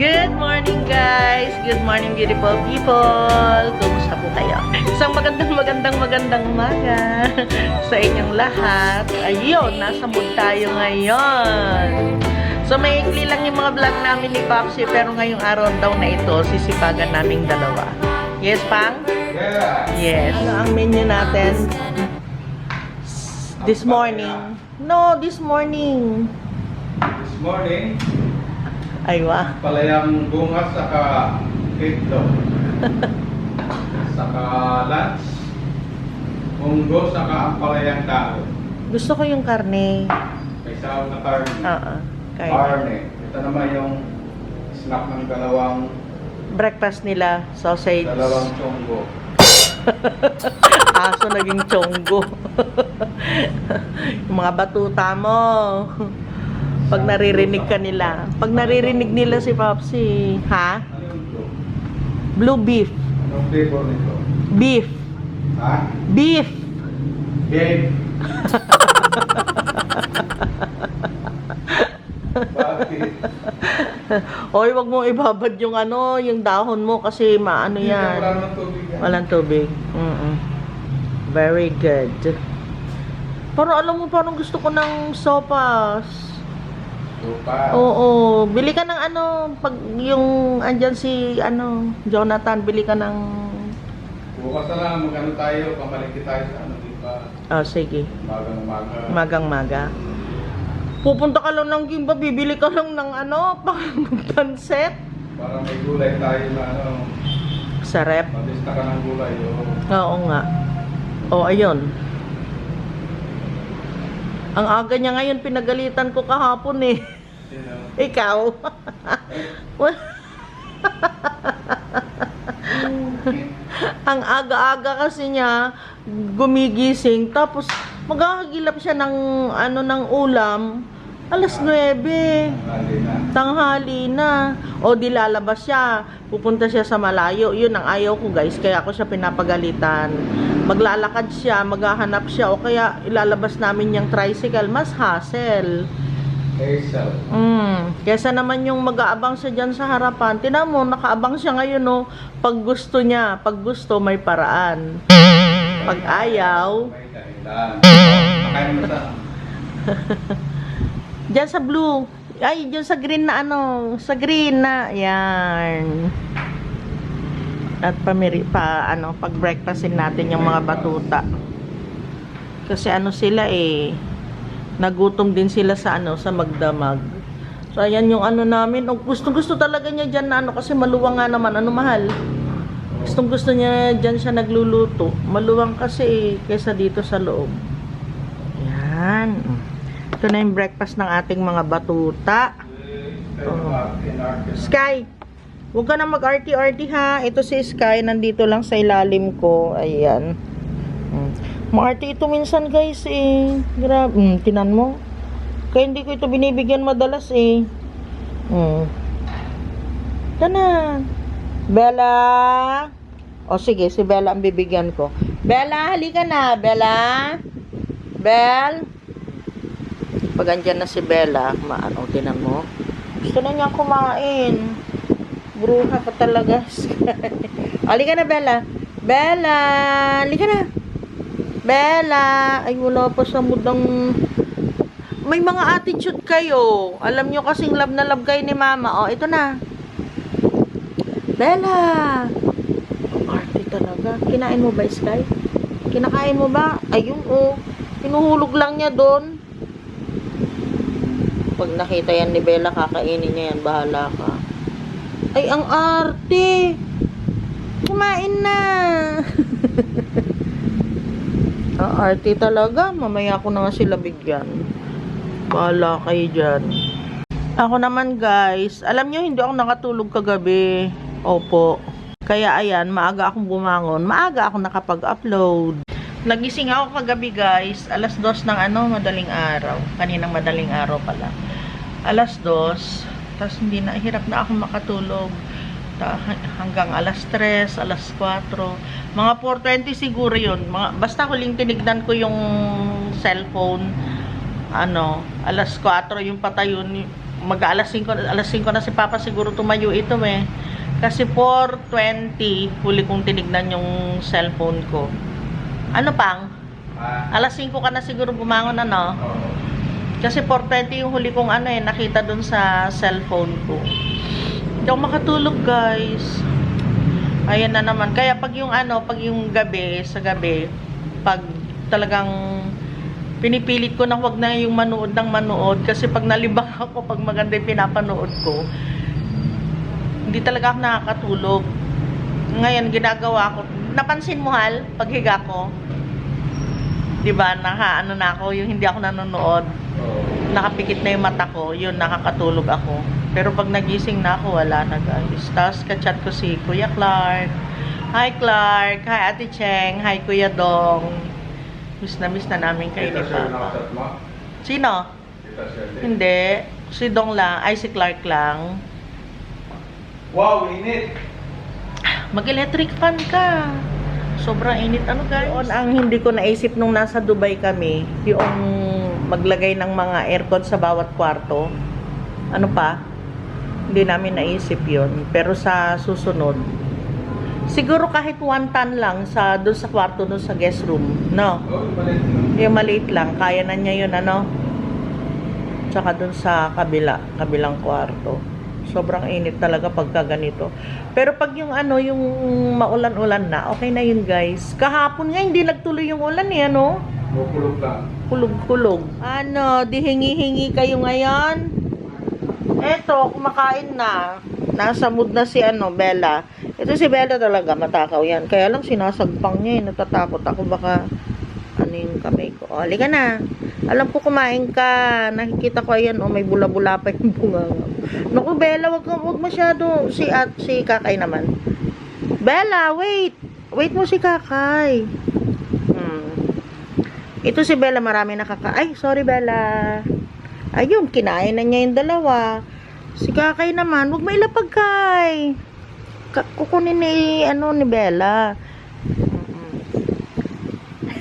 Good morning guys! Good morning beautiful people! Kumusta po kayo? Isang magandang magandang magandang umaga sa inyong lahat. Ayun, nasa mood tayo ngayon. So may ikli lang yung mga vlog namin ni Popsi pero ngayong araw daw na ito sisipagan naming dalawa. Yes, Pang? Yes. Ano ang menu natin? This morning. No, this morning. This morning, Aywa. palayang bunga saka itlog. saka lunch, munggo saka ang palayang tao. Gusto ko yung karne. May sahog na karne. Oo. Kaya. Karne. Ito naman yung snack ng dalawang Breakfast nila, sausage. dalawang chonggo. Aso naging chonggo. mga batuta mo. Pag naririnig ka nila. Pag naririnig nila si Popsi, ha? Blue? Beef. Anong flavor nito? Beef. Ha? Beef. Game. Bakit? Oy, wag mo ibabad yung ano, yung dahon mo kasi maano Wala yan. ng tubig yan. Walang tubig. Mm Very good. Pero alam mo, parang gusto ko ng sopas. Lupa. Oo, bili ka ng ano, pag yung andyan si ano, Jonathan, bili ka ng Bukas na lang, mag-ano tayo, pamaliki tayo sa ano, di ba? Oh, sige. Umaga umaga. Magang maga. Pupunta ka lang ng Gimba, bibili ka lang ng ano, pang panset. Para may gulay tayo na ano, Sa rep. matista ka ng gulay. Oh. Oo nga. O, ayun. Ang aga niya ngayon, pinagalitan ko kahapon eh. Ikaw. Ang aga-aga kasi niya gumigising tapos maghahagilap siya ng ano ng ulam alas 9 Hali na. tanghali na o di lalabas siya pupunta siya sa malayo yun ang ayaw ko guys kaya ako siya pinapagalitan maglalakad siya maghahanap siya o kaya ilalabas namin yung tricycle mas hassle Hazel. Mm, kesa naman yung mag-aabang siya dyan sa harapan. Tinan mo, nakaabang siya ngayon, no? Pag gusto niya, pag gusto, may paraan. Pag ayaw, May dahilan. Makain mo sa... dyan sa blue. Ay, dyan sa green na ano, sa green na, yan. At pamiri, pa, ano, pag breakfastin natin yung mga batuta. Kasi ano sila eh, nagutom din sila sa ano, sa magdamag. So, ayan yung ano namin. Oh, gusto gusto talaga niya dyan na ano, kasi maluwang nga naman. Ano mahal? Gustong gusto niya dyan siya nagluluto. Maluwang kasi eh, kaysa dito sa loob. Yan. Ito na yung breakfast ng ating mga batuta. Sky, huwag ka na mag-RT-RT ha. Ito si Sky, nandito lang sa ilalim ko. Ayan. Hmm. Ito minsan guys eh. Grabe. Hmm, tinan mo. Kaya hindi ko ito binibigyan madalas eh. Hmm. Ito na. Bella. O sige, si Bella ang bibigyan ko. Bella, halika na. Bella. Bell. Pag andyan na si Bella, maano, tinan mo. Gusto na niya kumain. Bruha ka talaga. halika na, Bella. Bella, halika na. Bella. Ay, wala pa sa mudang... May mga attitude kayo. Alam nyo kasing love na love kayo ni Mama. O, ito na. Bella. Arte talaga. Kinain mo ba, Sky? Kinakain mo ba? Ayun, oh. Hinuhulog lang niya doon. Pag nakita yan ni Bella, kakainin niya yan. Bahala ka. Ay, ang arte. Kumain na. ang arte talaga. Mamaya ko na nga sila bigyan. Bahala kayo dyan. Ako naman guys, alam nyo hindi ako nakatulog kagabi. Opo. Kaya ayan, maaga akong bumangon. Maaga ako nakapag-upload. Nagising ako kagabi guys, alas dos ng ano, madaling araw. Kaninang madaling araw pala. Alas dos, tapos hindi na, hirap na ako makatulog. Ta, hanggang alas 3, alas 4. Mga 4.20 siguro yun. Mga, basta huling tinignan ko yung cellphone, ano, alas 4 yung patayon, mag alas 5, alas 5 na si Papa siguro tumayo ito eh. Kasi 4.20, huli kong tinignan yung cellphone ko. Ano pang? Ah, Alas 5 ka na siguro bumangon ano? oo. Kasi 4.20 yung huli kong ano eh, nakita dun sa cellphone ko. Hindi makatulog guys. Ayan na naman. Kaya pag yung ano, pag yung gabi, sa gabi, pag talagang pinipilit ko na wag na yung manood ng manood kasi pag nalibang ako, pag maganda yung pinapanood ko, hindi talaga ako nakakatulog. Ngayon, ginagawa ko, napansin mo hal, paghiga ko, di ba, naka, ano na ako, yung hindi ako nanonood, Oo. Nakapikit na yung mata ko, yun, nakakatulog ako. Pero pag nagising na ako, wala na guys. Tapos kachat ko si Kuya Clark. Hi Clark, hi Ate Cheng, hi Kuya Dong. Miss na miss na namin kayo ni Papa. Sino? Hindi. Si Dong lang, ay si Clark lang. Wow, init! Mag-electric fan ka. Sobrang init. Ano guys? Yun ang hindi ko naisip nung nasa Dubai kami, yung maglagay ng mga aircon sa bawat kwarto. Ano pa? Hindi namin naisip yon Pero sa susunod, siguro kahit one ton lang sa doon sa kwarto doon sa guest room. No? Yung maliit lang, kaya na niya yun, ano? Tsaka dun sa kabila, kabilang kwarto. Sobrang init talaga pagka ganito. Pero pag yung ano, yung maulan-ulan na, okay na yun guys. Kahapon nga, hindi nagtuloy yung ulan eh, ano? Bukulog lang. Kulog-kulog. Ano, di hingi-hingi kayo ngayon? Eto, kumakain na. Nasa mood na si ano, Bella. Ito si Bella talaga, matakaw yan. Kaya lang sinasagpang niya eh. Natatakot ako baka ano yung kamay ko. O, halika na. Alam ko kumain ka. Nakikita ko ayan, oh, may bula-bula pa yung bunga. Naku, Bella, wag, wag masyado. Si, at, si Kakay naman. Bella, wait. Wait mo si Kakay. Ito si Bella, marami nakaka... Ay, sorry Bella. Ayun, kinain na niya yung dalawa. Si Kakay naman, wag may. Ka- kukunin ni, ano, ni Bella.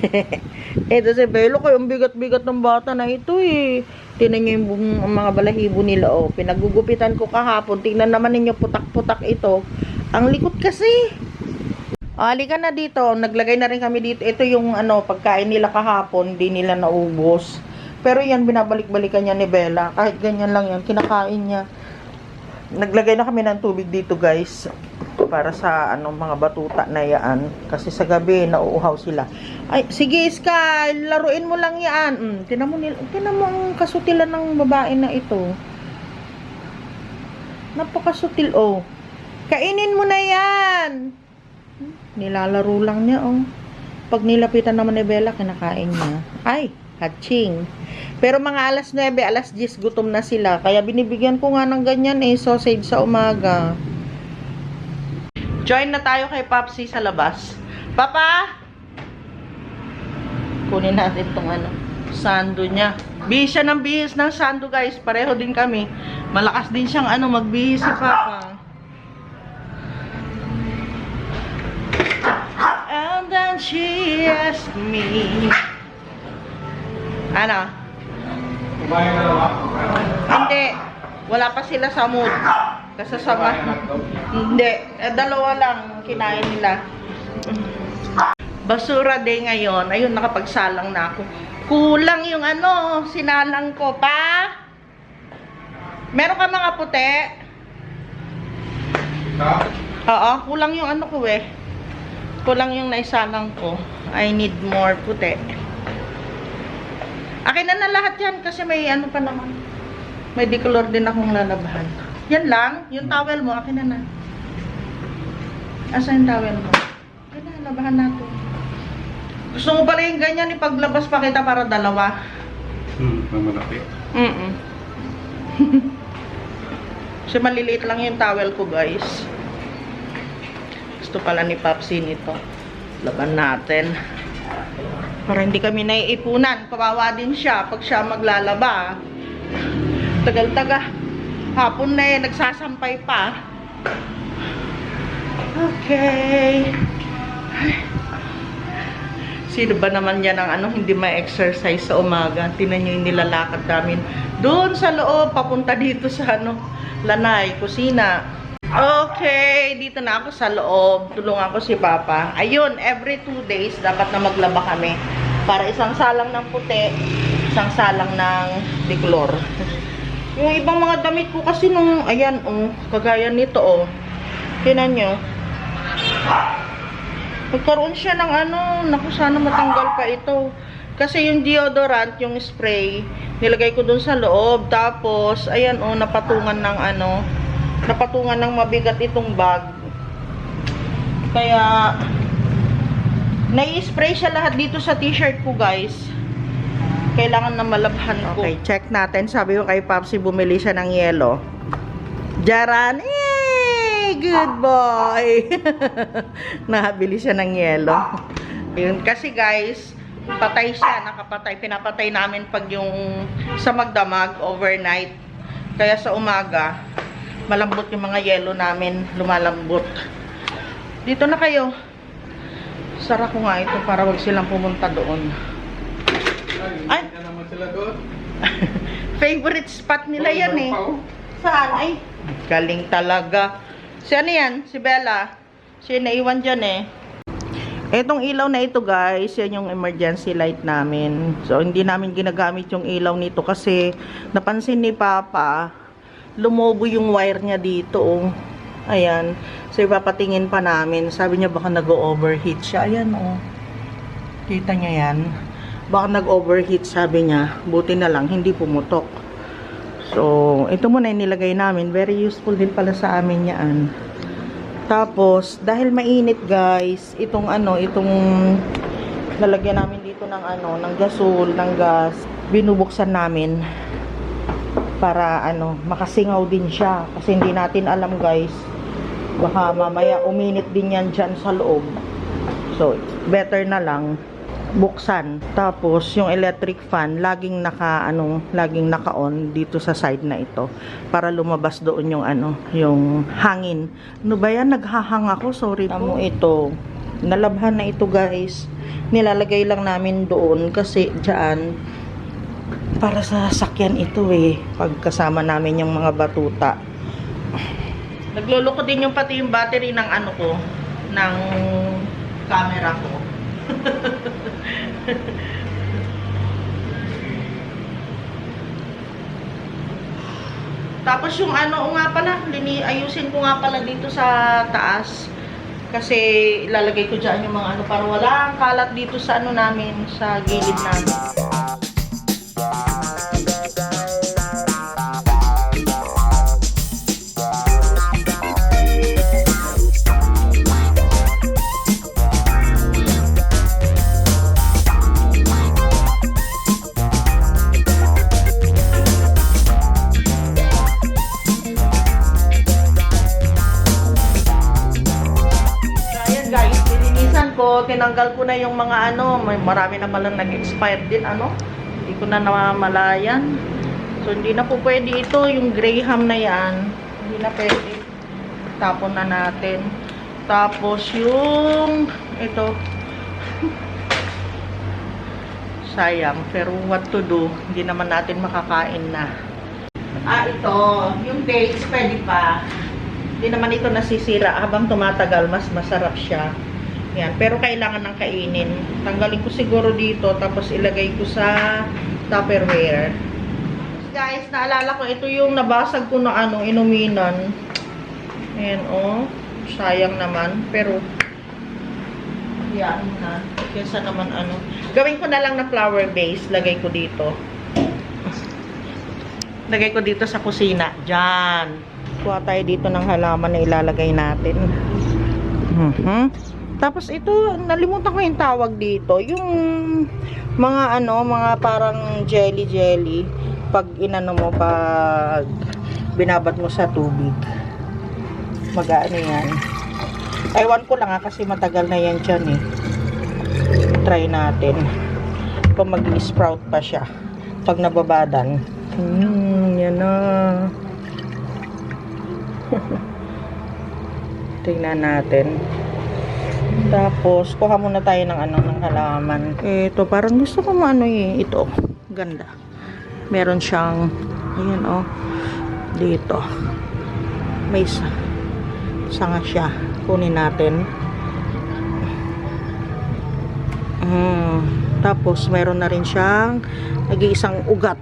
ito si Bella, kay ang bigat-bigat ng bata na ito eh. Tingnan niyo yung mga balahibo nila, oh. Pinagugupitan ko kahapon. Tingnan naman ninyo, putak-putak ito. Ang likot kasi. O, halika na dito. Naglagay na rin kami dito. Ito yung ano, pagkain nila kahapon, di nila naubos. Pero yan, binabalik-balikan niya ni Bella. Kahit ganyan lang yan, kinakain niya. Naglagay na kami ng tubig dito, guys. Para sa ano, mga batuta na yan. Kasi sa gabi, nauuhaw sila. Ay, sige, Sky, laruin mo lang yan. Mm, tinan mo, nil- tinan mo ang kasutilan ng babae na ito. Napakasutil, oh. Kainin mo na yan. Nilalaro lang niya, oh. Pag nilapitan naman ni Bella, kinakain niya. Ay, hatching. Pero mga alas 9, alas 10, gutom na sila. Kaya binibigyan ko nga ng ganyan eh, sausage sa umaga. Join na tayo kay Papsi sa labas. Papa! Kunin natin tong ano, sando niya. Bihis siya ng bihis ng sando guys. Pareho din kami. Malakas din siyang ano, magbihis si Papa. And then she asked me. Ano? Kumain na ba? Hindi. Wala pa sila sa mood. Kasasama. Hindi. Eh, dalawa lang kinain nila. Basura day ngayon. Ayun, nakapagsalang na ako. Kulang yung ano, sinalang ko pa. Meron ka mga puti? Oo, kulang yung ano ko eh. Kulang yung naisalang ko. I need more puti. Akin na na lahat yan kasi may ano pa naman. May decolor din akong lalabahan. Yan lang, yung towel mo, akin na na. Asa yung towel mo? Akin na, labahan natin. Gusto mo pala yung ganyan, ipaglabas pa kita para dalawa. Hmm, mamalaki. Mm Kasi maliliit lang yung towel ko, guys. Gusto pala ni Papsi nito. Laban natin. Para hindi kami naiipunan. Kawawa din siya pag siya maglalaba. Tagal-taga. Hapon na eh, nagsasampay pa. Okay. Sino ba naman yan ang ano, hindi ma-exercise sa umaga? Tinan nyo yung nilalakad namin. Doon sa loob, papunta dito sa ano, lanay, kusina. Okay, dito na ako sa loob. Tulungan ko si Papa. Ayun, every two days, dapat na maglaba kami. Para isang salang ng puti, isang salang ng diklor. Yung ibang mga damit ko kasi nung, ayan, oh, kagaya nito, oh. Tinan nyo. Nagkaroon siya ng ano, naku sana matanggal pa ito. Kasi yung deodorant, yung spray, nilagay ko dun sa loob. Tapos, ayan oh, napatungan ng ano, napatungan ng mabigat itong bag. Kaya, nai-spray siya lahat dito sa t-shirt ko guys. Kailangan na malabhan ko. Okay, check natin. Sabi ko kay Papsi, bumili siya ng yelo. Jaran, eh, good boy. Nakabili siya ng yelo. Yun, kasi guys, patay siya, nakapatay. Pinapatay namin pag yung sa magdamag, overnight. Kaya sa umaga, malambot yung mga yelo namin, lumalambot. Dito na kayo. Sara ko nga ito para wag silang pumunta doon. Ay! Ay, naman sila doon. Favorite spot nila yan eh. Saan? Ay, galing talaga. Si ano yan? Si Bella. Siya naiwan dyan eh. Etong ilaw na ito guys, yan yung emergency light namin. So, hindi namin ginagamit yung ilaw nito kasi napansin ni Papa, lumobo yung wire niya dito. Oh. Ayan. So, ipapatingin pa namin. Sabi niya baka nag-overheat siya. Ayan oh. Kita niya yan. Baka nag-overheat sabi niya. Buti na lang, hindi pumutok. So, ito muna yung nilagay namin. Very useful din pala sa amin yan. Tapos, dahil mainit guys, itong ano, itong lalagyan namin dito ng ano, ng gasol, ng gas, binubuksan namin para ano, makasingaw din siya. Kasi hindi natin alam guys, baka mamaya uminit din yan dyan sa loob. So, better na lang buksan. Tapos, yung electric fan, laging naka, ano, laging naka-on dito sa side na ito. Para lumabas doon yung, ano, yung hangin. Ano ba yan? Naghahang ako. Sorry po. ito. Nalabhan na ito, guys. Nilalagay lang namin doon kasi dyan, para sa sakyan ito eh. Pagkasama namin yung mga batuta. Nagluloko din yung pati yung battery ng ano ko, ng camera ko. Tapos yung ano nga pala, lini ayusin ko nga pala dito sa taas. Kasi ilalagay ko dyan yung mga ano para wala kalat dito sa ano namin, sa gilid namin. Tinanggal ko na yung mga ano, may marami na palang nag-expired din ano. Hindi ko na namamalayan. So hindi na po pwede ito, yung Graham na yan. Hindi na pwede. Tapon na natin. Tapos yung ito. Sayang, pero what to do? Hindi naman natin makakain na. Ah, ito, yung dates pwede pa. Hindi naman ito nasisira. Habang tumatagal, mas masarap siya. Yan. Pero kailangan ng kainin. Tanggalin ko siguro dito, tapos ilagay ko sa Tupperware. Guys, naalala ko, ito yung nabasag ko na ano, inuminan. Ayan, oh. Sayang naman. Pero, yan na. Kesa naman ano. Gawin ko na lang na flower base. Lagay ko dito. Lagay ko dito sa kusina. Diyan. Kuha tayo dito ng halaman na ilalagay natin. Mhm. Tapos ito, nalimutan ko yung tawag dito. Yung mga ano, mga parang jelly jelly. Pag inano mo, pag binabad mo sa tubig. Mag-ano yan. Ewan ko lang ha, kasi matagal na yan dyan eh. Try natin. Kung mag-sprout pa siya. Pag nababadan. Hmm, yan na. Tingnan natin. Tapos, kuha muna tayo ng ano, ng halaman. Ito, parang gusto ko maano eh. Ito, ganda. Meron siyang, ayan oh, dito. May isa. Sanga siya. Kunin natin. Mm. Tapos, meron na rin siyang nag-iisang ugat.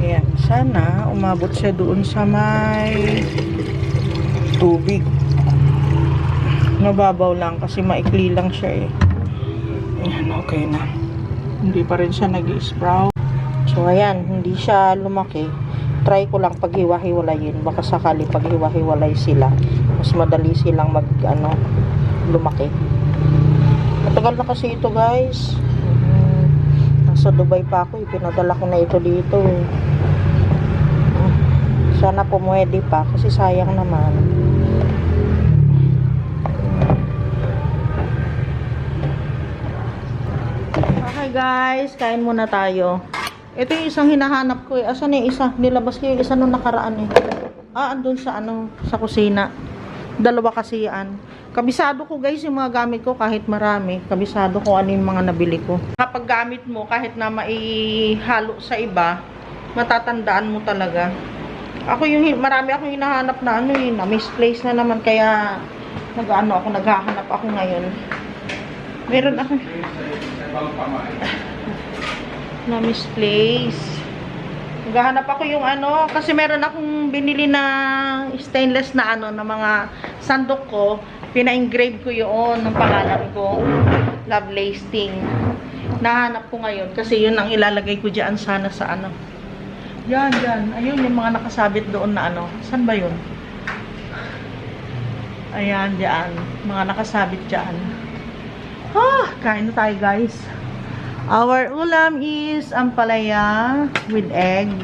Ayan. Sana, umabot siya doon sa may tubig. Nababaw lang kasi maikli lang siya eh. Ayan, okay na. Hindi pa rin siya nag-sprout. So, ayan, hindi siya lumaki. Try ko lang paghiwa-hiwalayin. Baka sakali paghiwa-hiwalay sila. Mas madali silang mag, ano, lumaki. Matagal na kasi ito, guys. Mhm. Nasa Dubai pa ako, eh. Pinadala ko na ito dito, eh. Mm. Sana pumwede pa, kasi sayang naman. Guys, kain muna tayo. Ito yung isang hinahanap ko eh. Asan yung isa? Nilabas ko yung isa nung nakaraan eh. Ah, andun sa ano, sa kusina. Dalawa kasi yan. Kabisado ko guys yung mga gamit ko kahit marami. Kabisado ko ano yung mga nabili ko. Kapag gamit mo kahit na maihalo sa iba, matatandaan mo talaga. Ako yung marami akong hinahanap na ano eh, na misplace na naman kaya nag-ano ako, naghahanap ako ngayon. Meron ako na misplace. Naghahanap ako yung ano, kasi meron akong binili na stainless na ano, na mga sandok ko. Pina-engrave ko yun ng pangalan ko. Love Lasting. Nahanap ko ngayon kasi yun ang ilalagay ko dyan sana sa ano. Yan, yan. Ayun yung mga nakasabit doon na ano. San ba yun? Ayan, dyan. Mga nakasabit dyan. Kain na tayo guys. Our ulam is ampalaya with egg,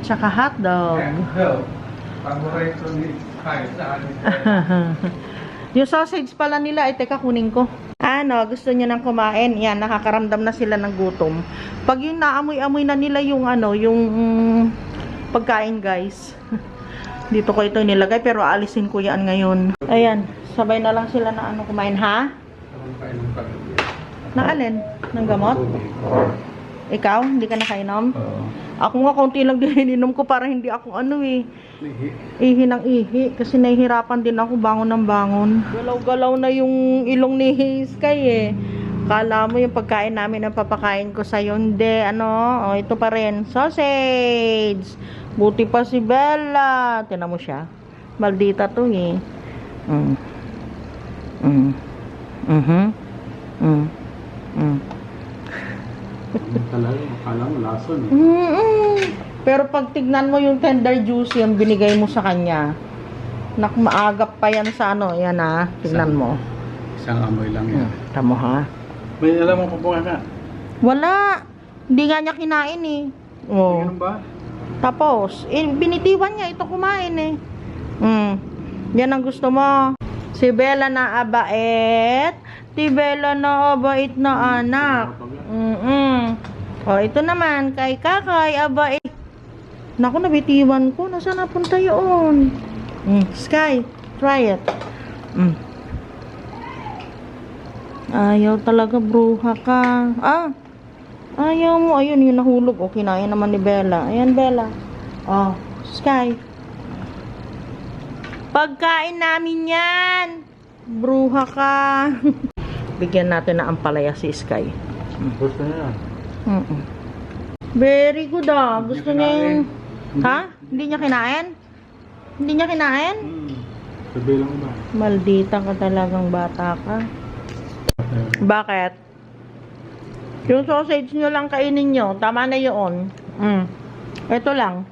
tsaka hotdog. Paborito ni Kai sa. Yung sausage pala nila, ay teka kunin ko. Ano, gusto niya nang kumain. Yan, nakakaramdam na sila ng gutom. Pag yung naamoy-amoy na nila yung ano, yung mm, pagkain guys. Dito ko ito nilagay pero alisin ko yan ngayon. Ayan, sabay na lang sila na ano kumain ha? Na alin? Ng gamot? Ikaw, hindi ka nakainom? Oo. Ako nga, kaunti lang din ininom ko para hindi ako ano eh, ihi ng ihi. Kasi nahihirapan din ako bangon ng bangon. Galaw-galaw na yung ilong ni Sky eh. Kala mo yung pagkain namin ang papakain ko sa'yo. Hindi, ano, oh, ito pa rin. Sausage! Buti pa si Bella. Tinan mo siya. Maldita to eh. Mm. Mm. Mhm. Mm. Mm. Talaga, akala mo lason eh. Mm-mm. Pero pag tignan mo yung tender juice yung binigay mo sa kanya, nak maagap pa yan sa ano, yan ha, tignan mo. Isang amoy lang Hmm. Tamo ha. May alam mo pa ka? Wala. Hindi nga niya kinain eh. Oh. Ganun ba? Tapos, eh, binitiwan niya ito kumain eh. Mm. Yan ang gusto mo. Si Bella na abait. Si Bella na abait na anak. Mm O, ito naman, kay Kakay, abait. Naku, nabitiwan ko. Nasaan napunta yun? Mm. Sky, try it. Mm. Ayaw talaga, bruha ka. Ah, ayaw mo. Ayun, yung nahulog. O, kinain naman ni Bella. Ayan, Bella. Oh, Sky. Pagkain namin yan. Bruha ka. Bigyan natin na ampalaya si Sky. Gusto niya. Mm-mm. Very good ah. Gusto niya yung... Ha? Hindi niya kinain? Hindi niya kinain? Hmm. Sabi lang ba? Maldita ka talagang bata ka. Bakit? Yung sausage nyo lang kainin nyo. Tama na yun. Mm. Ito lang.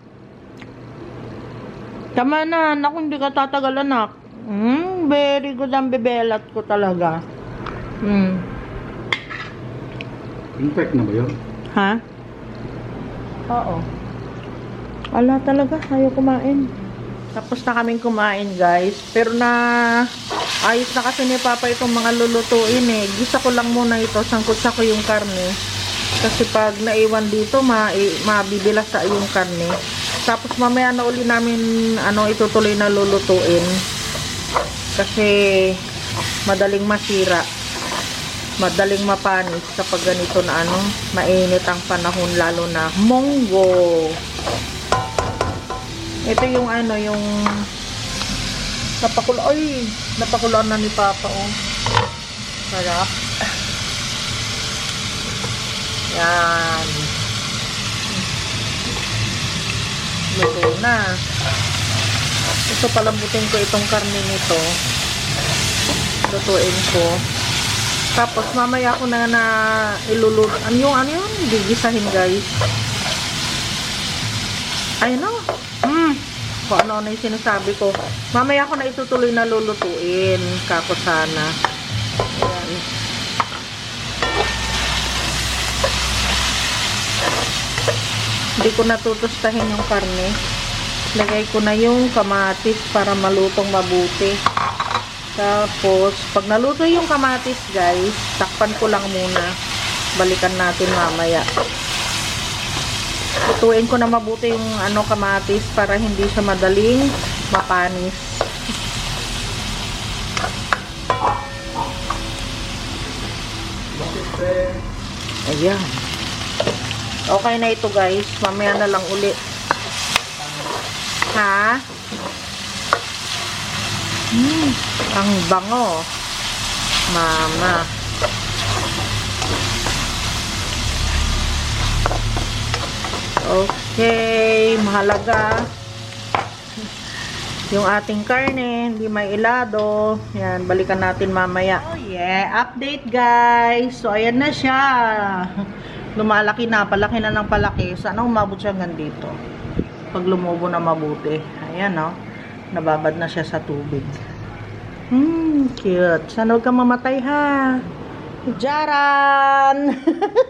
Tama na. Naku, hindi ka tatagal anak. Mm, very good ang bebelat ko talaga. Mm. Infect na ba yun? Ha? Oo. Wala talaga, ayaw kumain. Tapos na kaming kumain, guys. Pero na ayos na kasi ni Papa itong mga lulutuin eh. Gisa ko lang muna ito, sangkot sa ko yung karne. Kasi pag naiwan dito, ma mabibilas sa yung karne. Tapos mamaya na uli namin ano itutuloy na lulutuin. Kasi madaling masira. Madaling mapanis kapag ganito na ano, mainit ang panahon lalo na monggo. Ito yung ano, yung napakulo, ay, napakuloan na ni Papa, oh. Sarap. Yan. Luto na. Ito palambutin ko itong karne nito. Lutuin ko. Tapos mamaya ko na na iluluto. Ano yung ano yun? Gigisahin guys. Ay no. Hmm. Kung ano na yung sinasabi ko. Mamaya ko na itutuloy na lulutuin. Kako sana. Ayan. Hindi ko natutustahin yung karne. Lagay ko na yung kamatis para malutong mabuti. Tapos, pag naluto yung kamatis, guys, takpan ko lang muna. Balikan natin mamaya. Lutuin ko na mabuti yung ano kamatis para hindi siya madaling mapanis. Ayan. Okay na ito, guys. Mamaya na lang uli. Ha? Hmm, ang bango. Mama. Okay, mahalaga. Yung ating karne, hindi may ilado. Yan, balikan natin mamaya. Oh yeah, update guys. So, ayan na siya. Lumalaki na, palaki na ng palaki. Sana umabot siya hanggang dito. Pag lumubo na mabuti. Ayan, no. Nababad na siya sa tubig. Hmm, cute. Sana huwag kang mamatay, ha. Jaran!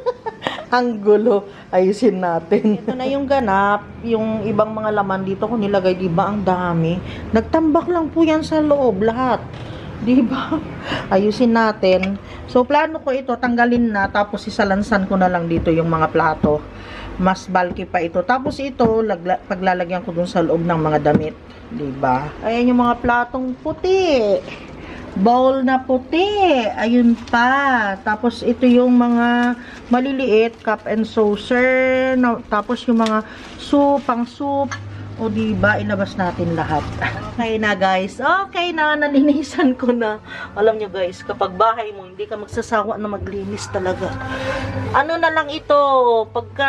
Ang gulo. Ayusin natin. Ito na yung ganap. Yung ibang mga laman dito ko nilagay, di ba? Ang dami. Nagtambak lang po yan sa loob, lahat. Di ba? Ayusin natin. So, plano ko ito, tanggalin na, tapos isalansan ko na lang dito yung mga plato. Mas bulky pa ito. Tapos ito, paglalagyan ko dun sa loob ng mga damit. Ba? Ayan yung mga platong puti. Bowl na puti. Ayun pa. Tapos ito yung mga maliliit, cup and saucer. Tapos yung mga soup, pang soup. O di ba ilabas natin lahat. Okay na guys. Okay na, nalinisan ko na. Alam nyo guys, kapag bahay mo, hindi ka magsasawa na maglinis talaga. Ano na lang ito, pagka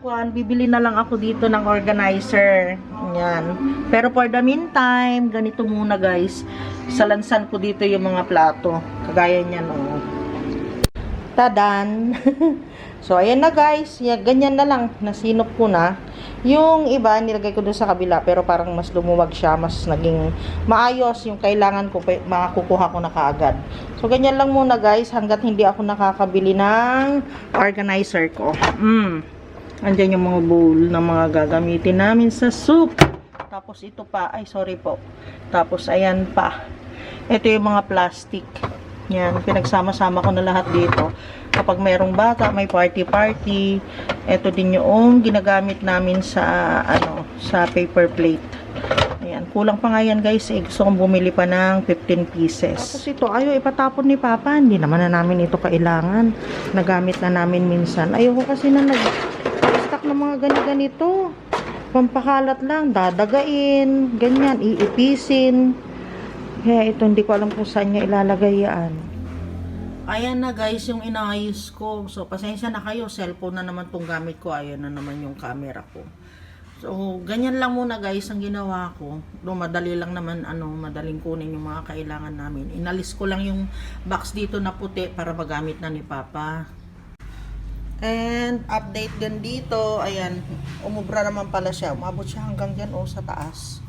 kuan, bibili na lang ako dito ng organizer. Yan. Pero for the meantime, ganito muna guys. Salansan ko dito yung mga plato. Kagaya niyan, oh. Tadan! so, ayan na guys. Yeah, ganyan na lang. Nasinop ko na. Yung iba, nilagay ko dun sa kabila. Pero parang mas lumuwag siya. Mas naging maayos. Yung kailangan ko, makakukuha ko na kaagad. So, ganyan lang muna guys. Hanggat hindi ako nakakabili ng organizer ko. Mm. Andyan yung mga bowl na mga gagamitin namin sa soup. Tapos ito pa. Ay, sorry po. Tapos, ayan pa. Ito yung mga plastic. Yan, pinagsama-sama ko na lahat dito. Kapag mayroong bata, may party-party. Ito din yung ginagamit namin sa, ano, sa paper plate. Ayan, kulang pa nga yan guys. Eh, gusto kong bumili pa ng 15 pieces. Tapos ito, ayaw ipatapon ni Papa. Hindi naman na namin ito kailangan. Nagamit na namin minsan. Ayoko kasi na nag-stock ng mga ganito-ganito. Pampakalat lang, dadagain, ganyan, iipisin. Kaya ito, hindi ko alam kung saan niya ilalagay yan. Ayan na guys, yung inaayos ko. So, pasensya na kayo. Cellphone na naman tong gamit ko. Ayan na naman yung camera ko. So, ganyan lang muna guys ang ginawa ko. Do, madali lang naman, ano, madaling kunin yung mga kailangan namin. Inalis ko lang yung box dito na puti para magamit na ni Papa. And update din dito, ayan, umubra naman pala siya. Umabot siya hanggang dyan o sa taas.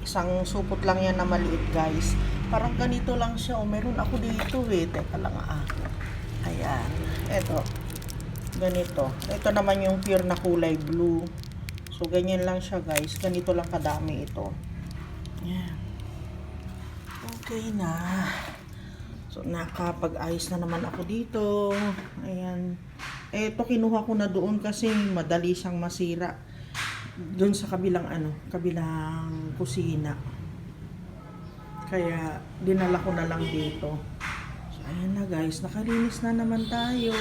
Isang supot lang yan na maliit guys. Parang ganito lang siya. O, meron ako dito eh. Teka lang ah. Ayan. Ito. Ganito. Ito naman yung pure na kulay blue. So, ganyan lang siya guys. Ganito lang kadami ito. Ayan. Okay na. So, nakapag-ayos na naman ako dito. Ayan. Ito, kinuha ko na doon kasi madali siyang masira doon sa kabilang ano, kabilang kusina. Kaya dinala ko na lang dito. So Ayan na guys, nakalinis na naman tayo.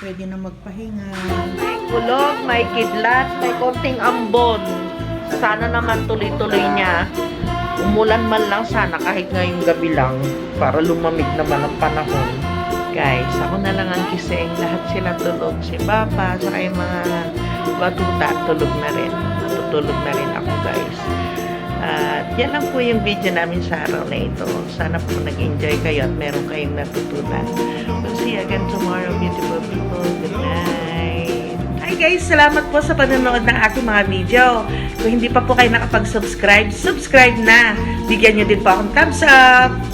Pwede na magpahinga. May kulog, may kidlat, may konting ambon. Sana naman tuloy-tuloy niya. Umulan man lang sana kahit ngayong gabi lang para lumamig naman ang panahon. Guys, ako na lang ang kising. Lahat sila tulog. Si Papa, saka yung mga batuta, tulog na rin. Matutulog na rin ako guys. At yan lang po yung video namin sa araw na ito. Sana po nag-enjoy kayo at meron kayong natutunan. We'll see you again tomorrow, beautiful people. Good night. Hi guys! Salamat po sa panonood ng aking mga video. Kung hindi pa po kayo nakapag-subscribe, subscribe na. Bigyan nyo din po akong thumbs up.